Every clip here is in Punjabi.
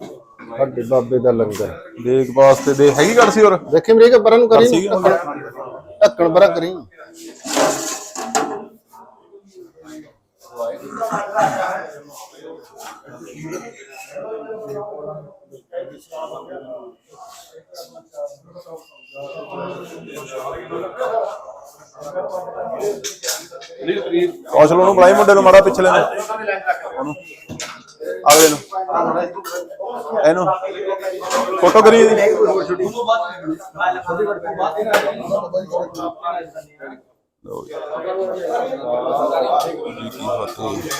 ਸਾਡੇ ਬਾਬੇ ਦਾ ਲੰਗਰ। ਦੇਖ ਵਾਸਤੇ ਦੇ ਹੈਗੀ ਗੱਲ ਸੀ ਹੋਰ? ਦੇਖੀ ਮਰੀਕ ਪਰਾਂ ਨੂੰ। ਕਰੀ। ਢੱਕਣ ਪਰਾਂ ਕਰੀ। ਕੌਸ਼ਲ ਨੂੰ ਬੁਲਾਈ ਮੁੰਡੇ ਨੂੰ ਮਾੜਾ ਪਿਛਲੇ ਨੂੰ ਉਹਨੂੰ। ਅਗਲੇ ਨੂੰ ਇਹਨੂੰ। ਫੋਟੋ ਕਰੀ ਜੀ। ਕੀ ਫਤਿਹ।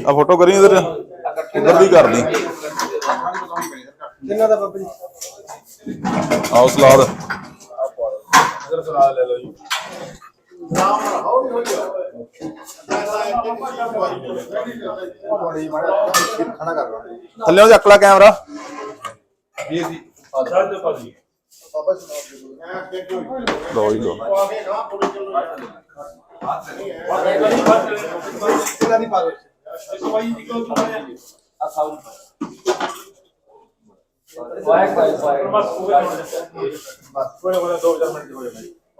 ਆ ਫੋਟੋ ਕਰੀ ਇਧਰ ਇਧਰ ਦੀ ਕਰਦੀ ਕਿੰਨਾ ਦਾ ਬਾਬਾ ਜੀ? ਆਓ ਸਲਾਦ। ਇਧਰ ਸਲਾਦ ਲੈ ਲਓ ਜੀ। ਥੱਲੇ ਉਹ ਅਕਲਾ ਕੈਮਰਾ ਜੀ ਜੀ ਲਓ ਜੀ ਲਓ ਕਿਹੜਾ ਨਹੀਂ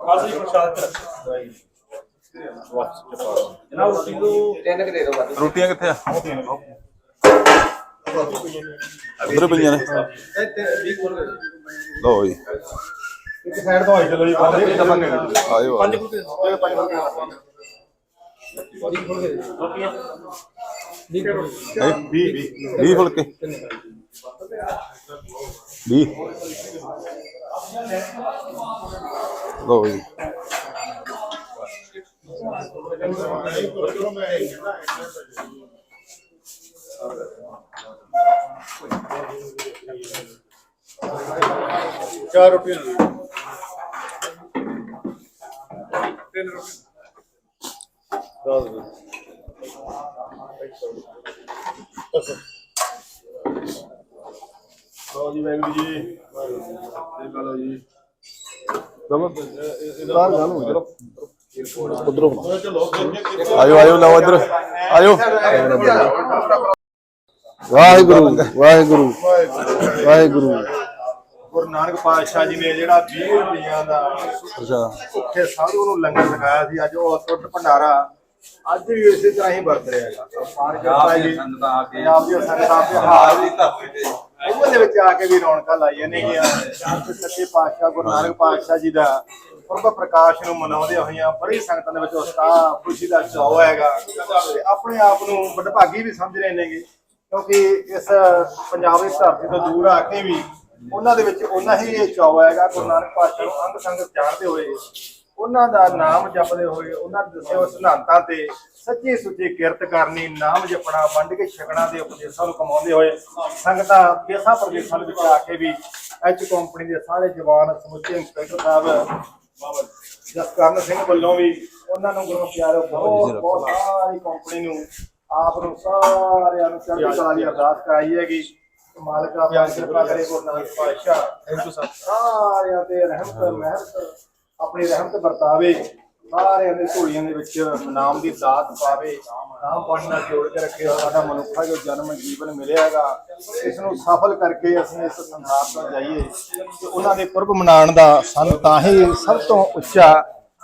ਪਾ ਦੋ ਬਸ ਕੋਈ ਨਾ ਦੋ ਚਾਰ ਮਿੰਟ ਹੋ ਜਾਣਾ ਰੋਟੀਆਂ ਕਿੱਥੇ ਆ? ਉਧਰ ਪਈਆਂ ਨੇ। ਲਓ ਜੀ। ਇੱਕ ਸਾਈਡ ਤੋਂ ਆਈ ਚਲੋ ਜੀ ਆਇਓ ਪੰਜ ਆਇਓ। ਕੁ ਪੰਜ ਹੈਂ? ਵੀ ਵੀ ਵੀਹ ਫੁਲਕੇ। ਵੀਹ। ਲਓ ਜੀ। ਚਾਰ ਰੋਟੀਆਂ ਤਿੰਨ ਰੋਟੀਆਂ ਦਸ ਲਓ ਜੀ ਵੈਗੂ ਜੀ। ਲਓ ਜੀ ਬਾਹਰ ਗੱਲ ਹੋ ਚਲੋ ਉਧਰੋਂ ਆਇਓ ਆਇਓ ਲਓ ਇੱਧਰ। ਆਇਓ। ਵਾਹਿਗੁਰੂ ਵਾਹਿਗੁਰੂ ਵਾਹਿਗੁਰੂ। ਗੁਰੂ ਨਾਨਕ ਪਾਤਸ਼ਾਹ ਜੀ ਨੇ ਜਿਹੜਾ 20 ਰੁਪਈਆਂ ਦਾ ਅੱਛਾ। ਭੁੱਖੇ ਸਾਧੂ ਨੂੰ ਲੰਗਰ ਲਗਾਇਆ ਸੀ ਅੱਜ ਉਹ ਟੁੱਟ ਭੰਡਾਰਾ ਅੱਜ ਵੀ ਇਸੇ ਤਰ੍ਹਾਂ ਹੀ ਵਰਤ ਰਿਹਾ ਹੈਗਾ। ਅਪਾਰ ਕਿਰਪਾ ਜੀ ਪੰਜਾਬ ਦੀ ਸੰਗਤਾਂ ਤੇ ਹਾਲ ਦੀ ਧਰਤੀ ਤੇ। ਉਹਦੇ ਵਿੱਚ ਆ ਕੇ ਵੀ ਰੌਣਕਾਂ ਲਾਈਆਂ ਨੇਗੀਆਂ। ਤੇ ਸੱਚੇ ਪਾਤਸ਼ਾਹ ਗੁਰੂ ਨਾਨਕ ਪਾਤਸ਼ਾਹ ਜੀ ਦਾ ਪੁਰਬ ਪ੍ਰਕਾਸ਼ ਨੂੰ ਮਨਾਉਂਦੇ ਹੋਈਆਂ ਬੜੀ ਸੰਗਤਾਂ ਦੇ ਵਿੱਚ ਉਤਸ਼ਾਹ, ਖੁਸ਼ੀ ਦਾ ਚਾਅ ਹੈਗਾ। ਤੇ ਆਪਣੇ ਆਪ ਨੂੰ ਵਡਭਾਗੀ ਵੀ ਸਮਝ ਰਹੇ ਨੇਗੇ, ਕਿਉਂਕਿ ਇਸ ਪੰਜਾਬ ਦੀ ਧਰਤੀ ਤੋਂ ਦੂਰ ਆ ਕੇ ਵੀ ਉਹਨਾਂ ਦੇ ਵਿੱਚ ਉਹਨਾਂ ਹੀ ਇਹ ਚਾਅ ਹੈਗਾ, ਗੁਰੂ ਨਾਨਕ ਪਾਤਸ਼ਾਹ ਨੂੰ ਅੰਗ ਸੰਗਤ ਜਾਣਦੇ ਹੋਏ। ਉਹਨਾਂ ਦਾ ਨਾਮ ਜਪਦੇ ਹੋਏ, ਉਹਨਾਂ ਦੇ ਦੱਸੇ ਹੋਏ ਸਿਧਾਂਤਾਂ ਤੇ ਸੱਚੀ ਸੁੱਚੀ ਕਿਰਤ ਕਰਨੀ ਨਾਮ ਜਪਣਾ ਵੰਡ ਕੇ ਛਕਣਾ ਦੇ ਉਪਦੇਸ਼ਾਂ ਨੂੰ ਕਮਾਉਂਦੇ ਹੋਏ ਸੰਗਤਾਂ ਦੇਸਾਂ ਪ੍ਰਦੇਸ਼ਾਂ ਵਿੱਚ ਆ ਕੇ ਵੀ ਐਚ ਕੰਪਨੀ ਦੇ ਸਾਰੇ ਜਵਾਨ ਸਮੁੱਚੇ ਇੰਸਪੈਕਟਰ ਸਾਹਿਬ ਜਸਕਰਨ ਸਿੰਘ ਵੱਲੋਂ ਵੀ ਉਹਨਾਂ ਨੂੰ ਗੁਰੂ ਪਿਆਰੇ ਬਹੁਤ ਬਹੁਤ ਸਾਰੀ ਕੰਪਨੀ ਨੂੰ ਆਪ ਨੂੰ ਸਾਰਿਆਂ ਨੂੰ ਚੜ੍ਹਦੀ ਕਲਾ ਦੀ ਅਰਦਾਸ ਕਰਾਈ ਹੈਗੀ। ਮਾਲਕ ਆਪਣਾ ਕਿਰਪਾ ਕਰੇ ਗੁਰੂ ਨਾਨਕ ਪਾਤਸ਼ਾਹ। ਥੈਂਕ ਯੂ ਸਾਰਿਆਂ ਤੇ ਰਹਿਮਤ ਮਹਿਰਤ ਆਪਣੀ ਰਹਿਮਤ ਵਰਤਾਵੇ। ਸਾਰਿਆਂ ਦੇ ਝੋਲੀਆਂ ਦੇ ਵਿੱਚ ਨਾਮ ਦੀ ਦਾਤ ਪਾਵੇ, ਨਾਮ ਪਾਣੀ ਨਾਲ ਜੋੜ ਕੇ ਰੱਖੇ ਸਾਡਾ ਮਨੁੱਖਾ ਜੋ ਜਨਮ ਜੀਵਨ ਮਿਲਿਆ ਹੈਗਾ ਇਸ ਨੂੰ ਸਫਲ ਕਰਕੇ ਅਸੀਂ ਇਸ ਸੰਸਾਰ ਤੋਂ ਜਾਈਏ। ਤੇ ਉਹਨਾਂ ਦੇ ਪੁਰਬ ਮਨਾਉਣ ਦਾ ਸਾਨੂੰ ਤਾਂ ਹੀ ਸਭ ਤੋਂ ਉੱਚਾ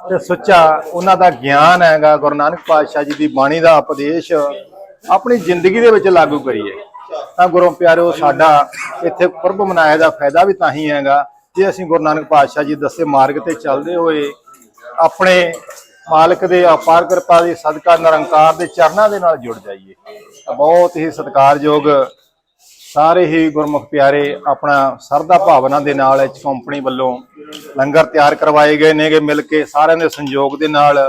ਤੇ ਸੁੱਚਾ ਉਹਨਾਂ ਦਾ ਗਿਆਨ ਹੈਗਾ। ਗੁਰੂ ਨਾਨਕ ਪਾਤਸ਼ਾਹ ਜੀ ਦੀ ਬਾਣੀ ਦਾ ਉਪਦੇਸ਼ ਆਪਣੀ ਜ਼ਿੰਦਗੀ ਦੇ ਵਿੱਚ ਲਾਗੂ ਕਰੀਏ। ਤਾਂ ਗੁਰੂ ਪਿਆਰਿਓ ਸਾਡਾ ਇੱਥੇ ਪੁਰਬ ਮਨਾਇਆ ਦਾ ਫਾਇਦਾ ਵੀ ਤਾਂ ਹੀ ਹੈਗਾ। ਜੇ ਅਸੀਂ ਗੁਰੂ ਨਾਨਕ ਪਾਤਸ਼ਾਹ ਜੀ ਦੱਸੇ ਮਾਰਗ ਤੇ ਚੱਲਦੇ ਹੋਏ ਆਪਣੇ ਮਾਲਕ ਦੇ ਅਪਾਰ ਕਿਰਪਾ ਦੀ ਸਦਕਾ ਨਿਰੰਕਾਰ ਦੇ ਚਰਨਾਂ ਦੇ ਨਾਲ ਜੁੜ ਜਾਈਏ। ਬਹੁਤ ਹੀ ਸਤਿਕਾਰਯੋਗ, ਸਾਰੇ ਹੀ ਗੁਰਮੁਖ ਪਿਆਰੇ ਆਪਣਾ ਸਰਦਾ ਭਾਵਨਾ ਦੇ ਨਾਲ ਇਸ ਕੰਪਨੀ ਵੱਲੋਂ ਲੰਗਰ ਤਿਆਰ ਕਰਵਾਏ ਗਏ ਨੇਗੇ ਮਿਲ ਕੇ ਸਾਰਿਆਂ ਦੇ ਸੰਯੋਗ ਦੇ ਨਾਲ।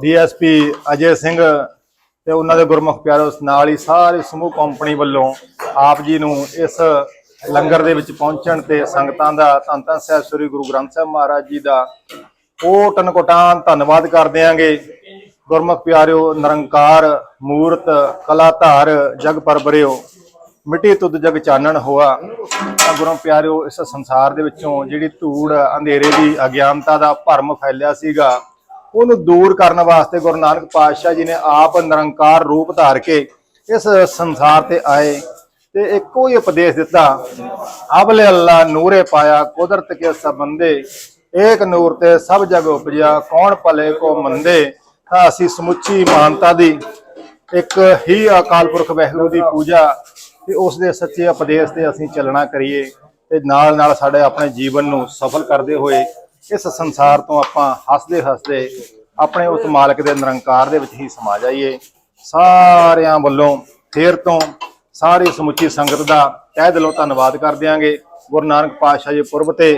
ਡੀਐਸਪੀ ਅਜੇ ਸਿੰਘ ਤੇ ਉਹਨਾਂ ਦੇ ਗੁਰਮੁਖ ਪਿਆਰੋ ਨਾਲ ਹੀ ਸਾਰੇ ਸਮੂਹ ਕੰਪਨੀ ਵੱਲੋਂ ਆਪ ਜੀ ਨੂੰ ਇਸ ਲੰਗਰ ਦੇ ਵਿੱਚ ਪਹੁੰਚਣ ਤੇ ਸੰਗਤਾਂ ਦਾ ਧੰਨ ਧੰਨ ਸਾਹਿਬ ਸ੍ਰੀ ਗੁਰੂ ਗ੍ਰੰਥ ਸਾਹਿਬ ਮਹਾਰਾਜ ਜੀ ਦਾ ਉਹ ਟਨਕੋਟਾਨ ਧੰਨਵਾਦ ਕਰਦੇ ਆਂਗੇ। ਗੁਰਮੁਖ ਪਿਆਰਿਓ, ਨਿਰੰਕਾਰ, ਮੂਰਤ ਕਲਾ ਧਾਰ ਜਗ ਪਰਬਰਿਓ ਮਿੱਟੀ ਤੁਧ ਜਗ ਚਾਨਣ ਹੋਆ। ਤਾਂ ਗੁਰੂ ਪਿਆਰਿਓ, ਇਸ ਸੰਸਾਰ ਦੇ ਵਿੱਚੋਂ ਜਿਹੜੀ ਧੂੜ ਅੰਧੇਰੇ ਦੀ ਅਗਿਆਨਤਾ ਦਾ ਭਰਮ ਫੈਲਿਆ ਸੀਗਾ, ਉਹਨੂੰ ਦੂਰ ਕਰਨ ਵਾਸਤੇ ਗੁਰੂ ਨਾਨਕ ਪਾਤਸ਼ਾਹ ਜੀ ਨੇ ਆਪ ਨਿਰੰਕਾਰ ਰੂਪ ਧਾਰ ਕੇ ਇਸ ਸੰਸਾਰ ਤੇ ਆਏ ਤੇ ਇੱਕੋ ਹੀ ਉਪਦੇਸ਼ ਦਿੱਤਾ ਅਬਲੇ ਅੱਲਾ ਨੂਰੇ ਪਾਇਆ, ਕੁਦਰਤ ਕੇ ਸਬੰਦੇ ਏਕ ਨੂਰ ਤੇ ਸਭ ਜਗ ਉਪਜਿਆ, ਕੌਣ ਭਲੇ ਕੋ ਮੰਦੇ? ਤਾਂ ਅਸੀਂ ਸਮੁੱਚੀ ਮਾਨਤਾ ਦੀ ਇੱਕ ਹੀ ਅਕਾਲ ਪੁਰਖ ਵਾਹਿਗੁਰੂ ਦੀ ਪੂਜਾ ਤੇ ਉਸ ਦੇ ਸੱਚੇ ਉਪਦੇਸ਼ ਤੇ ਅਸੀਂ ਚੱਲਣਾ ਕਰੀਏ ਤੇ ਨਾਲ ਨਾਲ ਸਾਡੇ ਆਪਣੇ ਜੀਵਨ ਨੂੰ ਸਫਲ ਕਰਦੇ ਹੋਏ ਇਸ ਸੰਸਾਰ ਤੋਂ ਆਪਾਂ ਹੱਸਦੇ ਹੱਸਦੇ ਆਪਣੇ ਉਸ ਮਾਲਕ ਦੇ ਨਿਰੰਕਾਰ ਦੇ ਵਿੱਚ ਹੀ ਸਮਾ ਜਾਈਏ। ਸਾਰਿਆਂ ਵੱਲੋਂ ਫੇਰ ਤੋਂ ਸਾਰੀ ਸਮੁੱਚੀ ਸੰਗਤ ਦਾ ਤਹਿ ਦਿਲੋਂ ਧੰਨਵਾਦ ਕਰ ਦਿਆਂਗੇ। ਗੁਰੂ ਨਾਨਕ ਪਾਤਸ਼ਾਹ ਜੀ ਪੁਰਬ ਤੇ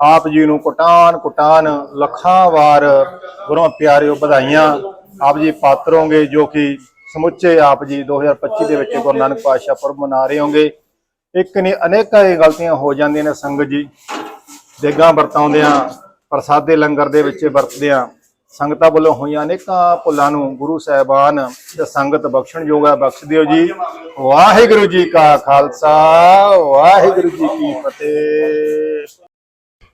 ਆਪ ਜੀ ਨੂੰ ਕੁਟਾਨ ਕੁਟਾਨ ਲੱਖਾਂ ਵਾਰ ਗੁਰੂ ਪਿਆਰਿਓ ਵਧਾਈਆਂ। ਆਪ ਜੀ ਪਾਤਰ ਜੋ ਕਿ ਸਮੁੱਚੇ ਆਪ ਜੀ 2025 ਦੇ ਵਿੱਚ ਗੁਰੂ ਨਾਨਕ ਪਾਤਸ਼ਾਹ ਪੁਰਬ ਮਨਾ ਰਹੇ ਹੋਗੇ ਇੱਕ ਨੇ ਅਨੇਕਾਂ ਇਹ ਗਲਤੀਆਂ ਹੋ ਜਾਂਦੀਆਂ ਨੇ ਸੰਗਤ ਜੀ। ਦੇਗਾਂ ਵਰਤਾਉਂਦਿਆਂ ਪ੍ਰਸਾਦੇ ਲੰਗਰ ਦੇ ਵਿੱਚ ਵਰਤਦਿਆਂ ਸੰਗਤਾਂ ਵੱਲੋਂ ਹੋਈਆਂ ਅਨੇਕਾਂ ਭੁੱਲਾਂ ਨੂੰ ਗੁਰੂ ਸਾਹਿਬਾਨ ਤੇ ਸੰਗਤ ਬਖਸ਼ਣ ਹੈ ਬਖਸ਼ ਦਿਓ ਜੀ। ਵਾਹਿਗੁਰੂ ਜੀ ਕਾ ਖਾਲਸਾ, ਵਾਹਿਗੁਰੂ ਜੀ ਕੀ ਫਤਿਹ।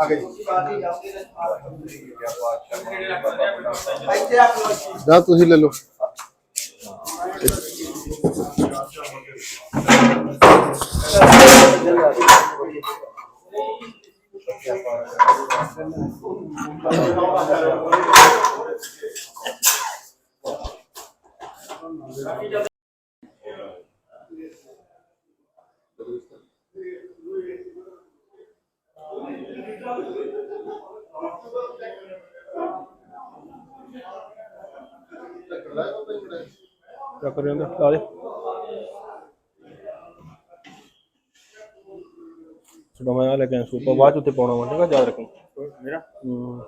ਗਏ ਜੀ। ਦਾ ਤੁਸੀਂ ਲੈ ਲਓ। ਚੱਕ ਰਹੇ ਹੁੰਦੇ ਲਾ ਦੇ। ਛੋਟਾ ਮੈਂ ਲੈ ਕੇ ਸੂਪਾ। ਬਾਅਦ ਉੱਤੇ ਪਾਉਣਾ ਵਾ ਠੀਕ ਆ ਯਾਦ ਰੱਖੀ ਮੇਰਾ? ਹੂੰ।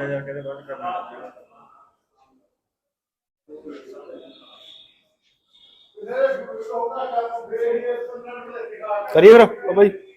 ਆਇਆ ਜਾ ਕੇ ਬੰਦ ਕਰਨਾ ਕਰੀਏ ਫਿਰ ਜੀ।